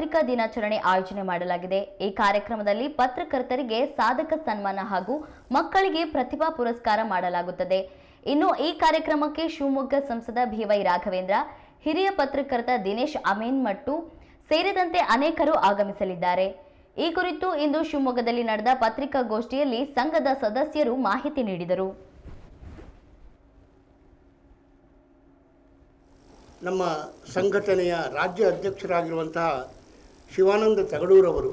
ಪತ್ರಿಕಾ ದಿನಾಚರಣೆ ಆಯೋಜನೆ ಮಾಡಲಾಗಿದೆ. ಈ ಕಾರ್ಯಕ್ರಮದಲ್ಲಿ ಪತ್ರಕರ್ತರಿಗೆ ಸಾಧಕ ಸನ್ಮಾನ ಹಾಗೂ ಮಕ್ಕಳಿಗೆ ಪ್ರತಿಭಾ ಪುರಸ್ಕಾರ ಮಾಡಲಾಗುತ್ತದೆ. ಇನ್ನು ಈ ಕಾರ್ಯಕ್ರಮಕ್ಕೆ ಶಿವಮೊಗ್ಗ ಸಂಸದ ಬಿವೈ ರಾಘವೇಂದ್ರ, ಹಿರಿಯ ಪತ್ರಕರ್ತ ದಿನೇಶ್ ಅಮೀನ್ ಮಟ್ಟು ಸೇರಿದಂತೆ ಅನೇಕರು ಆಗಮಿಸಲಿದ್ದಾರೆ. ಈ ಕುರಿತು ಇಂದು ಶಿವಮೊಗ್ಗದಲ್ಲಿ ನಡೆದ ಪತ್ರಿಕಾಗೋಷ್ಠಿಯಲ್ಲಿ ಸಂಘದ ಸದಸ್ಯರು ಮಾಹಿತಿ ನೀಡಿದರು. ನಮ್ಮ ಸಂಘಟನೆಯ ರಾಜ್ಯ ಅಧ್ಯಕ್ಷರಾಗಿರುವಂತಹ ಶಿವಾನಂದ ತಗಡೂರವರು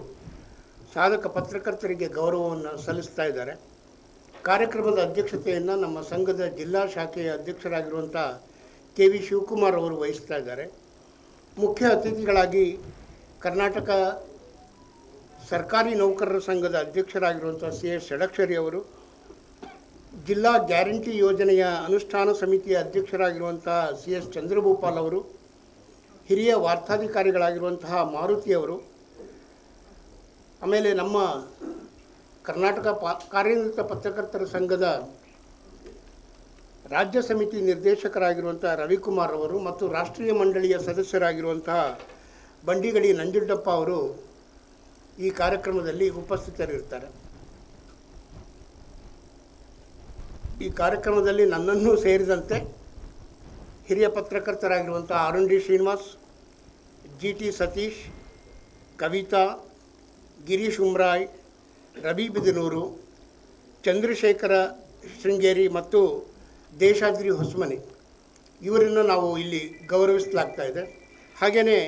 ಸಾಧಕ ಪತ್ರಕರ್ತರಿಗೆ ಗೌರವವನ್ನು ಸಲ್ಲಿಸ್ತಾ ಇದ್ದಾರೆ. ಕಾರ್ಯಕ್ರಮದ ಅಧ್ಯಕ್ಷತೆಯನ್ನು ನಮ್ಮ ಸಂಘದ ಜಿಲ್ಲಾ ಶಾಖೆಯ ಅಧ್ಯಕ್ಷರಾಗಿರುವಂಥ ಕೆ ವಿ ಶಿವಕುಮಾರ್ ಅವರು ವಹಿಸ್ತಾ ಇದ್ದಾರೆ. ಮುಖ್ಯ ಅತಿಥಿಗಳಾಗಿ ಕರ್ನಾಟಕ ಸರ್ಕಾರಿ ನೌಕರರ ಸಂಘದ ಅಧ್ಯಕ್ಷರಾಗಿರುವಂಥ ಸಿ ಎಸ್ ಷಡಕ್ಷರಿ ಅವರು, ಜಿಲ್ಲಾ ಗ್ಯಾರಂಟಿ ಯೋಜನೆಯ ಅನುಷ್ಠಾನ ಸಮಿತಿಯ ಅಧ್ಯಕ್ಷರಾಗಿರುವಂಥ ಸಿ ಎಸ್ ಚಂದ್ರಭೂಪಾಲ್ ಅವರು ಹಿರಿಯ ವಾರ್ತಾಧಿಕಾರಿಗಳಾಗಿರುವಂತಹ ಮಾರುತಿಯವರು, ಆಮೇಲೆ ನಮ್ಮ ಕರ್ನಾಟಕ ಪಾ, ಕಾರ್ಯನಿರತ ಪತ್ರಕರ್ತರ ಸಂಘದ ರಾಜ್ಯ ಸಮಿತಿ ನಿರ್ದೇಶಕರಾಗಿರುವಂಥ ರವಿಕುಮಾರ್ ಅವರು ಮತ್ತು ರಾಷ್ಟ್ರೀಯ ಮಂಡಳಿಯ ಸದಸ್ಯರಾಗಿರುವಂತಹ ಬಂಡಿಗಡಿ ನಂಜುಂಡಪ್ಪ ಅವರು ಈ ಕಾರ್ಯಕ್ರಮದಲ್ಲಿ ಉಪಸ್ಥಿತರಿರ್ತಾರೆ ಈ ಕಾರ್ಯಕ್ರಮದಲ್ಲಿ ನನ್ನನ್ನು ಸೇರಿದಂತೆ ಹಿರಿಯ ಪತ್ರಕರ್ತರಾಗಿರುವಂಥ Arun D Srinivas, G T Satish, Kavita, Girish Umrai, Ravi Bidanur, Chandrashekhar Sringeri ಮತ್ತು ದೇಶಾದ್ರಿ ಹೊಸಮನೆ. ಇವರನ್ನು ನಾವು ಇಲ್ಲಿ ಗೌರವಿಸಲಾಗ್ತಾ ಇದೆ. ಹಾಗೆಯೇ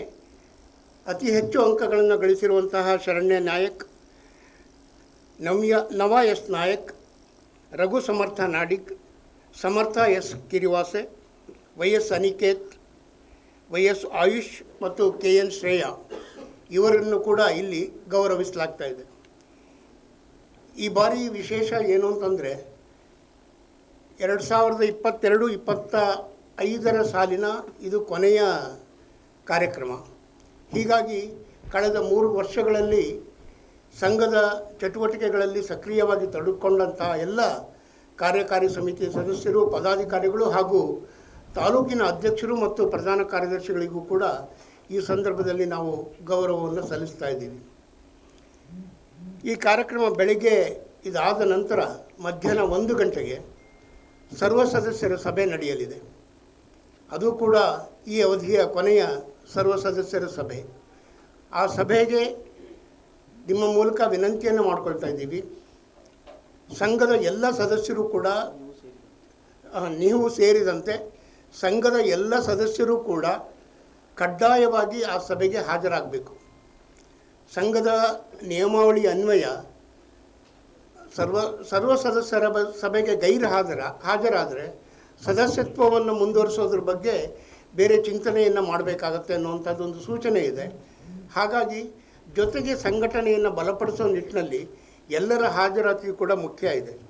ಅತಿ ಹೆಚ್ಚು ಅಂಕಗಳನ್ನು ಗಳಿಸಿರುವಂತಹ ಶರಣ್ಯ ನಾಯಕ್, ನವ್ಯ ನವ ಎಸ್ ನಾಯಕ್, ರಘು ಸಮರ್ಥ ನಾಡಿಕ್ ಸಮರ್ಥ S ಕಿರಿವಾಸೆ Y S Aniket Y S Ayush ಮತ್ತು ಕೆ ಎನ್ ಶ್ರೇಯಾ ಇವರನ್ನು ಕೂಡ ಇಲ್ಲಿ ಗೌರವಿಸಲಾಗ್ತಾ ಇದೆ. ಈ ಬಾರಿ ವಿಶೇಷ ಏನು ಅಂತಂದರೆ, ಎರಡು ಸಾವಿರದ ಇಪ್ಪತ್ತೆರಡು, ಇಪ್ಪತ್ತ ಐದರ ಸಾಲಿನ ಇದು ಕೊನೆಯ ಕಾರ್ಯಕ್ರಮ. ಹೀಗಾಗಿ ಕಳೆದ ಮೂರು ವರ್ಷಗಳಲ್ಲಿ ಸಂಘದ ಚಟುವಟಿಕೆಗಳಲ್ಲಿ ಸಕ್ರಿಯವಾಗಿ ತೊಡಗಿಕೊಂಡಂತಹ ಎಲ್ಲ ಕಾರ್ಯಕಾರಿ ಸಮಿತಿ ಸದಸ್ಯರು, ಪದಾಧಿಕಾರಿಗಳು ಹಾಗೂ ತಾಲೂಕಿನ ಅಧ್ಯಕ್ಷರು ಮತ್ತು ಪ್ರಧಾನ ಕಾರ್ಯದರ್ಶಿಗಳಿಗೂ ಕೂಡ ಈ ಸಂದರ್ಭದಲ್ಲಿ ನಾವು ಗೌರವವನ್ನು ಸಲ್ಲಿಸ್ತಾ ಇದ್ದೀವಿ. ಈ ಕಾರ್ಯಕ್ರಮ ಬೆಳಿಗ್ಗೆ ಇದಾದ ನಂತರ ಮಧ್ಯಾಹ್ನ ಒಂದು ಗಂಟೆಗೆ ಸರ್ವ ಸದಸ್ಯರ ಸಭೆ ನಡೆಯಲಿದೆ. ಅದು ಕೂಡ ಈ ಅವಧಿಯ ಕೊನೆಯ ಸರ್ವ ಸದಸ್ಯರ ಸಭೆ. ಆ ಸಭೆಗೆ ನಿಮ್ಮ ಮೂಲಕ ವಿನಂತಿಯನ್ನು ಮಾಡ್ಕೊಳ್ತಾ ಇದ್ದೀವಿ. ಸಂಘದ ಎಲ್ಲ ಸದಸ್ಯರು ಕೂಡ ನೀವು ಸೇರಿದಂತೆ ಸಂಘದ ಎಲ್ಲ ಸದಸ್ಯರು ಕೂಡ ಕಡ್ಡಾಯವಾಗಿ ಆ ಸಭೆಗೆ ಹಾಜರಾಗಬೇಕು. ಸಂಘದ ನಿಯಮಾವಳಿ ಅನ್ವಯ ಸರ್ವ ಸರ್ವ ಸದಸ್ಯರ ಸಭೆಗೆ ಗೈರು ಹಾಜರ, ಹಾಜರಾದರೆ ಸದಸ್ಯತ್ವವನ್ನು ಮುಂದುವರಿಸೋದ್ರ ಬಗ್ಗೆ ಬೇರೆ ಚಿಂತನೆಯನ್ನು ಮಾಡಬೇಕಾಗತ್ತೆ ಅನ್ನುವಂಥದ್ದೊಂದು ಸೂಚನೆ ಇದೆ. ಹಾಗಾಗಿ ಜೊತೆಗೆ ಸಂಘಟನೆಯನ್ನು ಬಲಪಡಿಸೋ ನಿಟ್ಟಿನಲ್ಲಿ ಎಲ್ಲರ ಹಾಜರಾತಿಯು ಕೂಡ ಮುಖ್ಯ ಇದೆ.